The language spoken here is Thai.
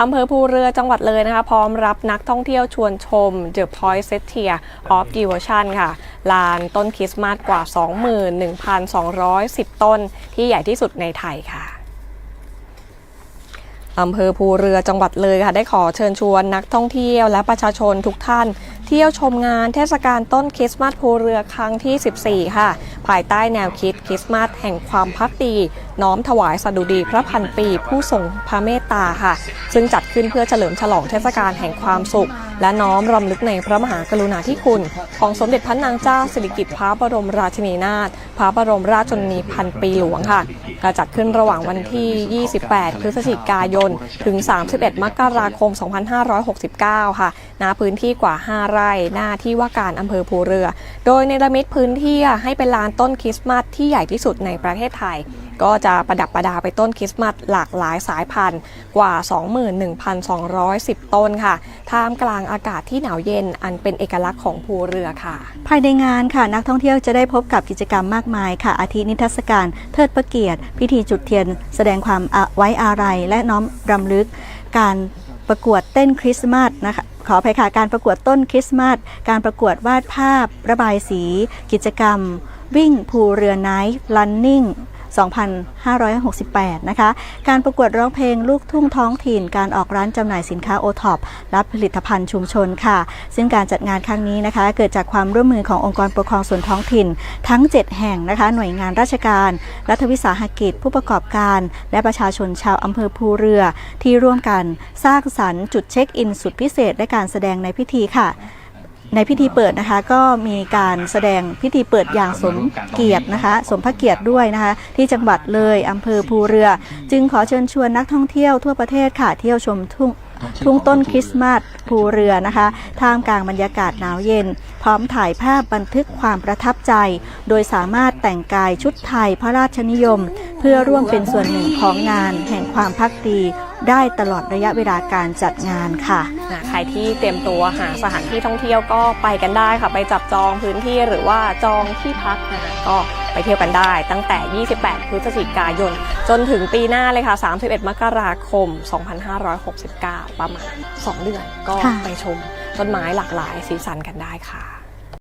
อำเภอภูเรือจังหวัดเลยนะคะ พร้อมรับนักท่องเที่ยวชวนชม The Poinsettia of Devotion ค่ะ ลานต้นคริสต์มาสกว่า 21,210 ต้น ที่ใหญ่ที่สุดในไทยค่ะอำเภอภูเรือจังหวัดเลยค่ะ ได้ขอเชิญชวนนักท่องเที่ยวและประชาชนทุกท่าน เที่ยวชมงานเทศกาลต้นคริสต์มาสภูเรือครั้งที่ 14 ค่ะ ภายใต้แนวคิดคริสต์มาสแห่งความพักดี น้อมถวายสดุดีพระพันปีผู้ทรงพระเมตตาค่ะ ซึ่งจัดขึ้นเพื่อเฉลิมฉลองเทศกาลแห่งความสุข และน้อมรำลึกในพระมหากรุณาธิคุณ ของสมเด็จพระนางเจ้าสิริกิติ์พระบรมราชินีนาถพระบรมราชชนนีพันปีหลวงค่ะกจัดขึ้นระหว่างวันที่ 28 พฤศจิกายน ถึง 31 มกราคม 2569 ค่ะณพื้นที่กว่า 5 ไร่หน้าที่ว่าการอำเภอภูเรือ โดยในระมิตพื้นที่ให้เป็นลานต้นคริสต์มาสที่ใหญ่ที่สุดในประเทศไทยก็จะประดับประดาไปต้นคริสต์มาสหลากหลายสายพันธุ์กว่า 21,210 ต้นค่ะ ท่ามกลางอากาศที่หนาวเย็นอันเป็นเอกลักษณ์ของภูเรือค่ะ ภายในงานค่ะนักท่องเที่ยวจะได้พบกับกิจกรรมมากมายค่ะ อาทินิทรรศการเทิดพระเกียรติ พิธีจุดเทียน แสดงความไว้อาลัยและน้อมรำลึกการประกวดเต้นคริสต์มาสนะคะขออภัยค่ะการประกวดต้นคริสต์มาส การประกวดวาดภาพ ระบายสี กิจกรรม วิ่งภูเรือไนท์ลันนิ่ง 2568 นะคะ การประกวดร้องเพลงลูกทุ่งท้องถิ่น การออกร้านจำหน่ายสินค้าโอท็อปรับผลิตภัณฑ์ชุมชนค่ะ ซึ่งการจัดงานครั้งนี้นะคะ เกิดจากความร่วมมือขององค์กรปกครองส่วนท้องถิ่น ทั้ง 7 แห่งนะคะ หน่วยงานราชการ รัฐวิสาหกิจ ผู้ประกอบการ และประชาชนชาวอำเภอภูเรือ ที่ร่วมกันสร้างสรรค์จุดเช็คอินสุดพิเศษและการแสดงในพิธีค่ะ ในพิธีเปิดนะคะก็มีการแสดงพิธีเปิดอย่างสมเกียรตินะคะ สมพระเกียรติด้วยนะคะ ที่จังหวัดเลยอำเภอภูเรือ จึงขอเชิญชวนนักท่องเที่ยวทั่วประเทศค่ะเที่ยวชมทุ่งทุ่งต้นคริสต์มาสภูเรือนะคะ ท่ามกลางบรรยากาศหนาวเย็น พร้อมถ่ายภาพบันทึกความประทับใจ โดยสามารถแต่งกายชุดไทยพระราชนิยม เพื่อร่วมเป็นส่วนหนึ่งของงานแห่งความพักดี ได้ตลอดระยะเวลาการจัดงานค่ะอะ ใครที่เตรียมตัวหาสถานที่ท่องเที่ยวก็ไปกันได้ค่ะ ไปจับจองพื้นที่หรือว่าจองที่พักนะคะก็ไปเที่ยวกันได้ตั้งแต่ 28 พฤศจิกายน จนถึงปีหน้าเลยค่ะ 31 มกราคม 2569 ประมาณ 2 เดือน ก็ค่ะไปชมต้นไม้หลากหลายสีสันกันได้ค่ะ